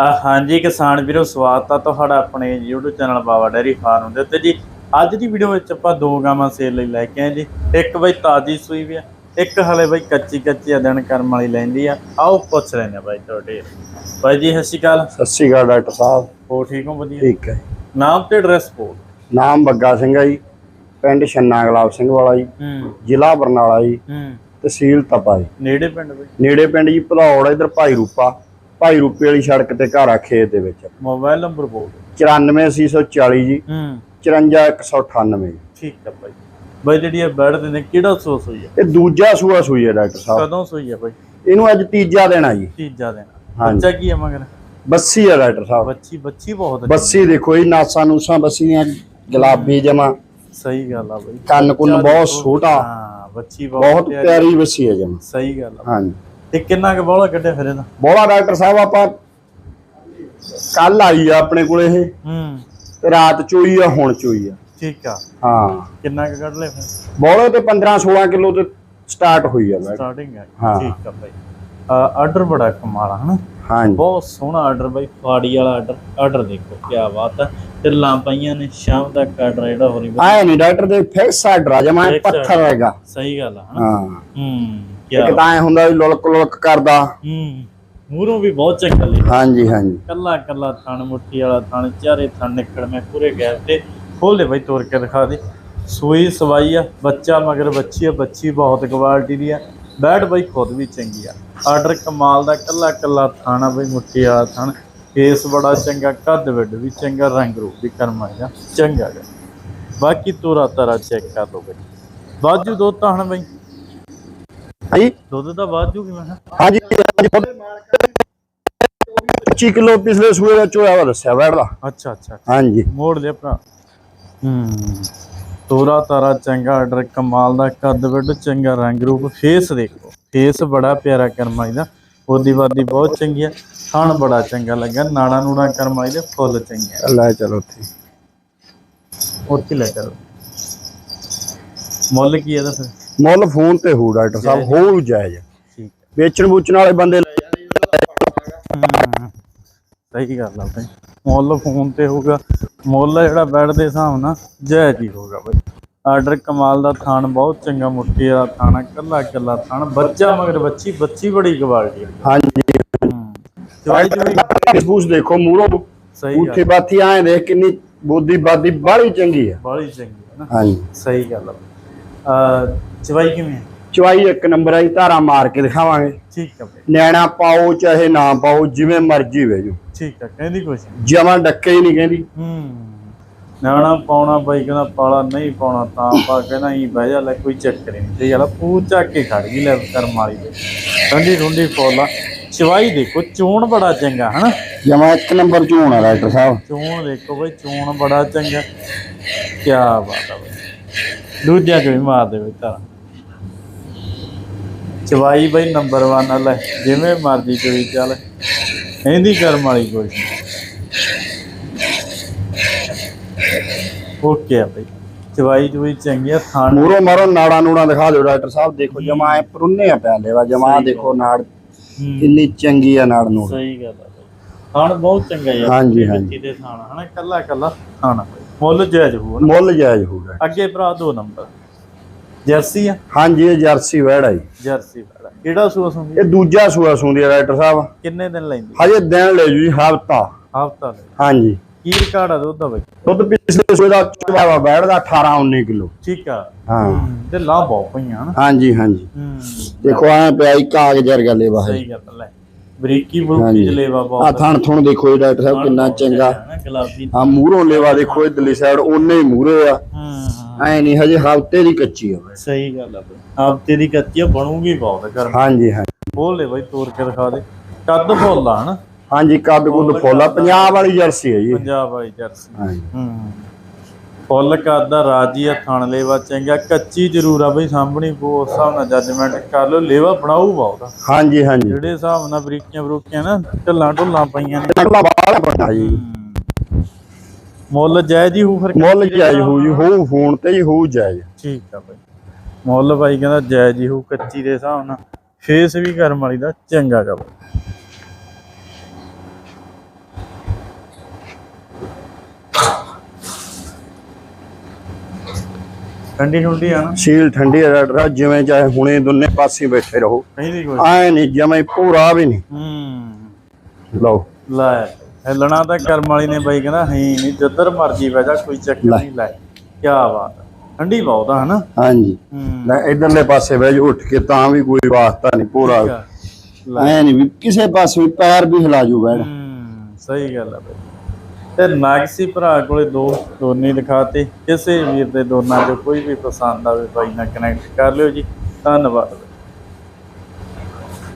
ਆ ਹਾਂਜੀ ਕਿਸਾਨ ਵੀਰੋ ਸਵਾਗਤ ਆ ਤੁਹਾਡਾ ਆਪਣੇ YouTube channel Baba dairy farm ਦੇ ਉੱਤੇ। ਜੀ ਅੱਜ ਦੀ ਵੀਡੀਓ ਵਿੱਚ ਆਪਾਂ ਦੋ ਗਾਵਾਂ ਸੇਲ ਲਈ ਲੈ ਕੇ ਆਏ ਜੀ। ਇੱਕ ਬਈ ਤਾਜੀ ਸੂਈ ਵੀ ਆ ਇੱਕ ਹਲੇ ਬਈ ਕੱਚੀ ਕੱਚੀ ਆ ਦਿਨ ਕਰਮ ਵਾਲੀ ਲੈਂਦੀ ਆ। ਆਓ ਪੁੱਛ ਲੈਂਦੇ ਆ ਬਾਈ ਤੁਹਾਡੇ। ਬਾਈ ਜੀ ਸਤਿ ਸ਼੍ਰੀ ਅਕਾਲ। ਸਤਿ ਸ਼੍ਰੀ ਅਕਾਲ ਡਾਕਟਰ ਸਾਹਿਬ। ਹੋ ਠੀਕ ਹੋ? ਵਧੀਆ। ਠੀਕ ਹੈ ਨਾਮ ਤੇ ਐਡਰੈਸ ਬੋਲ ਨਾਮ ਬੱਗਾ ਸਿੰਘ ਹੈ ਜੀ ਪਿੰਡ ਛੰਨਾ ਗੁਲਾਬ ਸਿੰਘ ਵਾਲਾ ਜੀ। ਜ਼ਿਲ੍ਹਾ ਬਰਨਾਲਾ ਜੀ। ਤਹਿਸੀਲ ਤਪਾ ਜੀ। ਨੇੜੇ ਪਿੰਡ ਬਈ? ਨੇੜੇ ਪਿੰਡ ਜੀ ਭਦੌੜ ਇਧਰ ਭਾਈ ਰੂਪਾ। ਭਾਈ ਰੂਪੇ ਵਾਲੀ ਸੜਕ ਤੇ ਘਰ ਆ ਖੇਤ ਦੇ ਵਿੱਚ। ਮੋਬਾਈਲ ਨੰਬਰ ਬੋਲ 94840 ਜੀ। ਹੂੰ। 54198 ਜੀ। ਠੀਕ ਆ ਬਾਈ ਬਾਈ ਜਿਹੜੀ ਇਹ ਬੈਡ ਦੇ ਨੇ ਕਿਹੜਾ ਸੋਸ ਹੋਈ ਆ ਇਹ ਦੂਜਾ ਸੂਆ ਸੂਈ ਹੈ ਡਾਕਟਰ ਸਾਹਿਬ। ਕਦੋਂ ਸੋਈ ਆ ਬਾਈ ਇਹਨੂੰ ਅੱਜ ਤੀਜਾ ਦੇਣਾ ਜੀ। ਤੀਜਾ ਹਾਂਜੀ। ਬੱਚਾ ਕੀ ਆ ਮਗਰ? ਬੱਸੀ ਹੈ ਡਾਕਟਰ ਸਾਹਿਬ। ਬੱਚੀ ਬੱਚੀ ਬਹੁਤ ਬੱਸੀ ਦੇਖੋ ਜੀ ਨਾਸਾਂ ਨੂਸਾਂ ਬੱਸੀਆਂ ਗੁਲਾਬੀ ਜਮਾ। ਸਹੀ ਗੱਲ ਆ ਬਈ। ਕੰਨ ਕੁੰਨ ਬਹੁਤ ਛੋਟਾ। ਹਾਂ ਬੱਚੀ ਬਹੁਤ ਬਹੁਤ ਪਿਆਰੀ ਬੱਸੀ ਹੈ ਜਮਾ। ਸਹੀ ਗੱਲ ਆ। ਹਾਂਜੀ। ਤੇ ਕਿੰਨਾ ਕੁ ਬੋਲਾ ਕੱਢਿਆ ਫਿਰ ਇਹਦਾ? ਬੋਲਾ ਡਾਕਟਰ ਸਾਹਿਬ ਆਪਾਂ ਕੱਲ ਆਈ ਆ ਆਪਣੇ ਕੋਲ ਇਹ। ਹੂੰ। ਤੇ ਰਾਤ ਚੋਈ ਆ ਹੁਣ ਚੋਈ ਆ। ਠੀਕ ਆ। ਹਾਂ। ਕਿੰਨਾ ਕੁ ਕੱਢ ਲਿਆ ਫਿਰ? ਬੋਲੇ ਤੇ 15 16 ਕਿਲੋ ਤੇ ਸਟਾਰਟ ਹੋਈ ਆ ਸਟਾਰਟਿੰਗ ਹਾਂ। ਠੀਕ ਆ ਬਾਈ। ਆਰਡਰ ਬੜਾ ਕਮਾਲ ਆ ਹਨਾ? ਹਾਂਜੀ। ਬਹੁਤ ਸੋਹਣਾ ਆਰਡਰ ਬਾਈ ਫਾੜੀ ਵਾਲਾ ਆਰਡਰ ਆਰਡਰ ਦੇਖੋ ਕੀ ਬਾਤ ਹੈ ਢਿੱਲਾਂ ਪਈਆਂ ਨੇ ਸ਼ਾਮ ਤੱਕ ਆਰਡਰ ਜਿਹੜਾ ਹੋ ਰਹੀ ਆਏ ਨਹੀਂ ਡਾਕਟਰ ਦੇ ਫਿਕਸ ਆ ਡਰਾ ਜਮਾ Fix ਪੱਥਰ ਹੈਗਾ। ਸਹੀ ਗੱਲ ਆ ਹਨਾ? ਹਾਂ। ਹੂੰ। ਇੱਕ ਤਾਂ ਐ ਹੁੰਦਾ ਵੀ ਲੁਲਕ ਲੁਲਕ ਕਰਦਾ। ਹੂੰ ਮੂਰੋਂ ਵੀ ਬਹੁਤ ਚੰਗਾ ਲਿਆ ਹਾਂਜੀ ਹਾਂਜੀ। ਕੱਲਾ ਕੱਲਾ ਥਣ ਮੁੱਠੀ ਵਾਲਾ ਥਣ ਚਾਰੇ ਥਣ ਨਿਕਲ ਮੈਂ ਪੂਰੇ ਗੈਪ ਤੇ ਖੋਲੇ ਬਈ ਤੋੜ ਕੇ ਦਿਖਾ ਦੇ। ਸੂਈ ਸਵਾਈ ਆ ਬੱਚਾ ਮਗਰ ਬੱਚੀ ਆ ਬੱਚੀ ਬਹੁਤ ਕੁਆਲਿਟੀ ਦੀ ਆ। ਬੈਡ ਬਈ ਖੁਦ ਵੀ ਚੰਗੀ ਆ। ਆਰਡਰ ਕਮਾਲ ਦਾ ਕੱਲਾ ਕੱਲਾ ਥਾਣਾ ਬਈ ਮੁੱਠੀ ਵਾਲਾ ਥਣ। ਫੇਸ ਬੜਾ ਚੰਗਾ ਕੱਦ ਵੱਡ ਵੀ ਚੰਗਾ ਰੰਗ ਰੂਪ ਵੀ ਕਰਮਾ ਜਾ ਚੰਗਾ ਗਾ ਬਾਕੀ ਤੋਰਾ ਤਾਰਾ ਚੈੱਕ ਕਰ ਲਓ ਬਈ। ਬਾਜੂ ਦੋ ਤਾਹਣ ਬਈ। ਹਾਂਜੀ। ਦੁੱਧ ਦਾ ਬਾਜੂ ਕਿਵੇਂ ਹੈ ਹਾਂਜੀ ਹਾਂਜੀ 25 ਕਿਲੋ ਪਿਛਲੇ ਸੂਏ ਦਾ ਚੋਇਆ ਵਾ ਦੱਸਿਆ ਦਾ ਅੱਛਾ ਅੱਛਾ ਹਾਂਜੀ। ਮੋੜ ਲਿਆ ਭਰਾ। ਹੂੰ। ਤੋਰਾ ਤਾਰਾ ਚੰਗਾ ਆਰਡਰ ਕਮਾਲ ਦਾ ਕੱਦ ਵੱਡ ਚੰਗਾ ਰੰਗ ਰੂਪ ਫੇਸ ਦੇਖੋ। ਫੇਸ ਬੜਾ ਪਿਆਰਾ ਕਰਮਾਈ ਦਾ। ਉਹਦੀ ਵਾਦੀ ਬਹੁਤ ਚੰਗੀ ਆ। ਖਾਣ ਬੜਾ ਚੰਗਾ ਲੱਗਾ। ਨਾੜਾ ਨੂੜਾ ਕਰਮਾਈ ਦੇ ਫੁੱਲ ਚੰਗੇ ਲੈ ਚਲੋ ਉੱਥੇ। ਉੱਥੇ ਲੈ ਚਲੋ। ਮੁੱਲ ਕੀ ਇਹਦਾ ਫਿਰ? ਮੁੱਲ ਫੋਨ ਤੇ ਹੋ ਡਾਕਟਰ ਸਾਹਿਬ ਹੋ। ਜਾਇਜ਼। ਠੀਕ। ਵੇਚਣ ਵੂਚਣ ਵਾਲੇ ਬੰਦੇ ਹੈ। ਸਹੀ ਗੱਲ ਆ ਭਾਈ ਮੁੱਲ ਫੋਨ ਤੇ ਹੋਊਗਾ ਮੁੱਲ ਜਿਹੜਾ ਬੈਡ ਦੇ ਹਿਸਾਬ ਨਾਲ ਜਾਇਜ਼ ਹੀ ਹੋਊਗਾ ਭਾਈ ਆਰਡਰ ਕਮਾਲ ਦਾ ਥਾਨ ਬਹੁਤ ਚੰਗਾ ਮੁੱਠੀ ਵਾਲਾ ਥਾਣਾ ਕੱਲਾ ਕੱਲਾ ਥਾਨ ਬੱਚਾ ਮਗਰ ਬੱਚੀ ਬੱਚੀ ਬੜੀ ਕੁਆਲਿਟੀ ਹਾਂਜੀ। ਚਵਾਈ ਚਵਾਈ ਫੂਸ ਦੇਖੋ ਮੂਰੋਂ ਸਹੀ ਉੱਥੇ ਬਾਥੀ ਆਏ ਦੇਖ ਕਿੰਨੀ ਬੋਦੀ ਬਾਦੀ ਬਾਹਲੀ ਚੰਗੀ ਆ। ਬਾਲੀ ਚੰਗੀ ਹੈ ਨਾ। ਹਾਂਜੀ। ਸਹੀ ਗੱਲ ਆ ਆ ਚਵਾਈ ਕਿਵੇਂ ਹੈ? ਚਵਾਈ ਇੱਕ ਨੰਬਰ ਆਈ ਧਾਰਾ ਮਾਰ ਕੇ ਦਿਖਾਵਾਂਗੇ। ਠੀਕ ਆ ਨਿਆਣਾ ਪਾਓ ਚਾਹੇ ਨਾ ਪਾਓ ਜਿਵੇਂ ਮਰਜ਼ੀ ਵੇਜੋ ਠੀਕ ਆ ਕਹਿੰਦੀ ਕੁਛ ਨੀ। ਜਮਾਂ ਡੱਕੇ ਹੀ ਨਹੀਂ ਕਹਿੰਦੀ। ਹੂੰ। ਨਾਣਾ ਪਾਉਣਾ ਬਾਈ ਕਹਿੰਦਾ ਪਾਲਾ ਨਹੀਂ ਪਾਉਣਾ ਤਾਂ ਪਾ ਕਹਿੰਦਾ ਹੀ ਬਹਿ ਜਾ ਲੈ ਕੋਈ ਚੱਕਰ ਨਹੀਂ ਤੇ ਯਾਰ ਚੱਕ ਕੇ ਖੜ ਗਈ ਲੈ ਕਰਮ ਵਾਲੀ ਦੇ ਠੰਡੀ ਠੰਡੀ ਫੋਲਾ ਚਵਾਈ ਦੇਖੋ ਚੋਣ ਬੜਾ ਚੰਗਾ ਹਨਾ? ਜਮਾਂ ਇੱਕ ਨੰਬਰ ਚ ਹੋਣਾ ਡਾਕਟਰ ਸਾਹਿਬ। ਚੋਣ ਦੇਖੋ ਬਈ ਚੋਣ ਬੜਾ ਚੰਗਾ। ਕੀ ਬਾਤ ਆ ਬਈ। ਦੂਜਿਆਂ ਚੋਂ ਵੀ ਮਾਰ ਦੇ ਬਈ ਤਾਰਾ ਚਵਾਈ ਬਈ ਨੰਬਰ 1 ਲੈ ਜਿਵੇਂ ਮਰਜ਼ੀ ਚੋਈ ਚੱਲ। ਇਹਦੀ ਕਰਮ ਵਾਲੀ ਕੋਈ ਓਕੇ ਆ ਬਈ। ਚਵਾਈ ਚੋਈ ਚੰਗੀ ਆ ਥਾਣ ਮੂਰੋਂ ਮਾਰੋ ਨਾੜਾ ਨੂੜਾ ਦਿਖਾ ਦਿਓ ਡਾਕਟਰ ਸਾਹਿਬ। ਦੇਖੋ ਜਮਾਂ ਐ ਪਰੁੰਨੇ ਆ ਪਿਆ ਲੈਵਾ ਜਮਾਂ ਦੇਖੋ ਨਾੜ ਕਿੰਨੀ ਚੰਗੀ ਆ ਨਾੜ ਨੂੜ। ਸਹੀ ਗੱਲ ਆ ਥਾਣ ਬਹੁਤ ਚੰਗਾ ਯਾਰ। ਹਾਂਜੀ, ਹਾਂਜੀ। ਦੇ ਥਾਣ ਹਨਾ? ਕੱਲਾ ਕੱਲਾ ਥਾਣ ਬਈ। ਮੁੱਲ ਜਾਇਜ਼ ਹੋਊ ਮੁੱਲ ਜਾਇਜ਼ ਹੋਊਗਾ। ਅੱਗੇ ਭਰਾ ਦੋ ਨੰਬਰ ਜਰਸੀ ਆ? ਹਾਂਜੀ ਇਹ ਜਰਸੀ ਵੈੜ ਆ ਜੀ। ਜਰਸੀ ਵਾਲਾ ਕਿਹੜਾ ਸੂਆ ਸੁੰਦੀ ਇਹ ਦੂਜਾ ਸੂਆ ਸੁੰਦੀ ਆ ਡਾਕਟਰ ਸਾਹਿਬ। ਕਿੰਨੇ ਦਿਨ ਲੈਂਦੀ ਹਜੇ ਦਿਨ ਲੈ ਜੂ ਜੀ ਹਫਤਾ। ਹਫਤਾ ਦੇ ਹਾਂਜੀ। ਕੀ ਰਿਕਾਰਡ ਆ ਦੁੱਧ ਦਾ ਬਈ? ਦੁੱਧ ਪਿਛਲੇ ਸੂਏ ਦਾ ਚਵਾਵਾ ਬੈੜ ਦਾ 18 19 ਕਿਲੋ। ਠੀਕ ਆ। ਹਾਂ। ਤੇ ਲਾ ਬਹੁਤ ਪਈਆਂ ਹਨਾ। ਹਾਂਜੀ ਹਾਂਜੀ। ਹੂੰ। ਦੇਖੋ ਐ ਪਿਆ ਹੀ ਕਾਗਜ਼ ਵਰਗਾ ਲੇਵਾ। ਹੈ ਸਹੀ ਗੱਲ ਲੈ। ਬਰੀਕੀ ਬੁਲਕੀ ਹਾਂਜੀ। ਜਲੇਵਾ ਆ ਬਹੁਤ ਥਣ ਥੁਣ ਦੇਖੋ ਜੀ ਡਾਕਟਰ ਸਾਹਿਬ ਕਿੰਨਾ ਚੰਗਾ। ਗੁਲਾਬੀ ਆ ਮੂਹਰੋਂ ਲੇਵਾ ਦੇਖੋ ਇਧਰਲੀ ਸਾਈਡ ਉਹਨੇ ਹੀ ਮੂਹਰੇ ਆ। ਹੂੰ। ਐ ਨਹੀਂ ਹਜੇ ਹਫ਼ਤੇ ਦੀ ਕੱਚੀ ਆ ਸਹੀ ਗੱਲ ਆ ਬਈ। ਹਫ਼ਤੇ ਦੀ ਕੱਚੀ ਆ, ਬਣੂਗੀ ਬਹੁਤ ਗਰਮ। ਹਾਂਜੀ ਹਾਂਜੀ ਬੋਲ ਲੈ ਬਈ ਤੋੜ ਕੇ ਦਿਖਾ ਦੇ। ਕੱਦ ਫੁੱਲ ਆ ਹਨਾ? ਹਾਂਜੀ ਕੱਦ ਕੁੱਦ ਫੁੱਲ ਆ। ਪੰਜਾਬ ਵਾਲੀ ਜਰਸੀ ਹੈ ਜੀ। ਪੰਜਾਬ ਵਾਲੀ ਜਰਸੀ। ਹਾਂਜੀ। ਹੂੰ। ਫੁੱਲ ਕਰਦਾ ਰਾਜੀ ਆ ਥਣ ਲੇਵਾ ਚੰਗਾ। ਕੱਚੀ ਜ਼ਰੂਰ ਆ ਬਈ ਸਾਹਮਣੀ ਉਹ ਉਸ ਹਿਸਾਬ ਨਾਲ ਜੱਜਮੈਂਟ ਕਰ ਲਓ। ਲੇਵਾ ਬਣਾਊ ਬਹੁਤ। ਹਾਂਜੀ ਹਾਂਜੀ। ਜਿਹੜੇ ਹਿਸਾਬ ਨਾਲ ਬਰੀਕੀਆਂ ਬਰੂਕੀਆਂ ਨਾ ਢੱਲਾਂ ਢੁੱਲਾਂ ਪਈਆਂ ਨੇ। ਅਗਲਾ ਬਾਹਲਾ ਜੀ। ਹੂੰ। ਮੁੱਲ ਜਾਇਜ਼ ਹੀ ਹੋ ਫਿਰ ਮੁੱਲ ਜਾਇਜ਼ ਹੋ ਜੀ ਹੋ ਫੋਨ ਤੇ ਹੀ ਹੋ ਜਾਇਜ਼। ਠੀਕ ਆ ਬਾਈ। ਮੁੱਲ ਬਾਈ ਕਹਿੰਦਾ ਜਾਇਜ਼ ਹੀ ਹੋ ਕੱਚੀ ਦੇ ਹਿਸਾਬ ਨਾਲ। ਫੇਸ ਵੀ ਕਰਮ ਵਾਲੀ ਦਾ ਚੰਗਾ ਗਾ ਠੰਡੀ ਠੰਡੀ ਆ ਨਾ। ਸੀਲ ਠੰਡੀ ਆ ਜਿਵੇਂ ਚਾਹੇ ਹੁਣੇ ਦੋਨੇ ਪਾਸੇ ਬੈਠੇ ਰਹੋ। ਐ ਨਹੀਂ ਜਿਵੇਂ ਪੂਰਾ ਵੀ ਨਹੀਂ। ਹੂੰ। ਲਓ। ਲੈ। ਹਿੱਲਣਾ ਤਾਂ ਕਰਮ ਵਾਲੀ ਨੇ ਬਾਈ ਕਹਿੰਦਾ ਹੈ ਨਹੀਂ ਜਿੱਧਰ ਮਰਜ਼ੀ ਬਹਿ ਜਾ ਕੋਈ ਚੱਕਰ ਲੈ। ਨਹੀਂ ਲੈ। ਕੀ ਬਾਤ। ਠੰਡੀ ਬਹੁਤ ਆ ਹਨਾ? ਹਾਂਜੀ। ਹੂੰ। ਲੈ ਇਧਰਲੇ ਪਾਸੇ ਬਹਿ ਜਾਓ ਉੱਠ ਕੇ ਤਾਂ ਵੀ ਕੋਈ ਵਾਸਤਾ ਨਹੀਂ ਪੂਰਾ। ਠੀਕ ਆ। ਲੈ। ਐ ਨਹੀਂ ਵੀ ਕਿਸੇ ਪਾਸੇ ਵੀ ਪੈਰ ਵੀ ਹਿਲਾ ਜੂ ਬੈਠ ਹੂੰ ਸਹੀ ਗੱਲ ਆ ਬਾਈ। ਤੇ ਨਾਗਸੀ ਭਰਾ ਕੋਲੇ ਦੋ ਦੋਨੇ ਦਿਖਾਤੇ। ਕਿਸੇ ਵੀਰ ਦੇ ਦੋਨਾਂ ਚੋਂ ਕੋਈ ਵੀ ਪਸੰਦ ਆਵੇ ਬਾਈ ਨਾਲ ਕਨੈਕਟ ਕਰ ਲਿਓ ਜੀ। ਧੰਨਵਾਦ।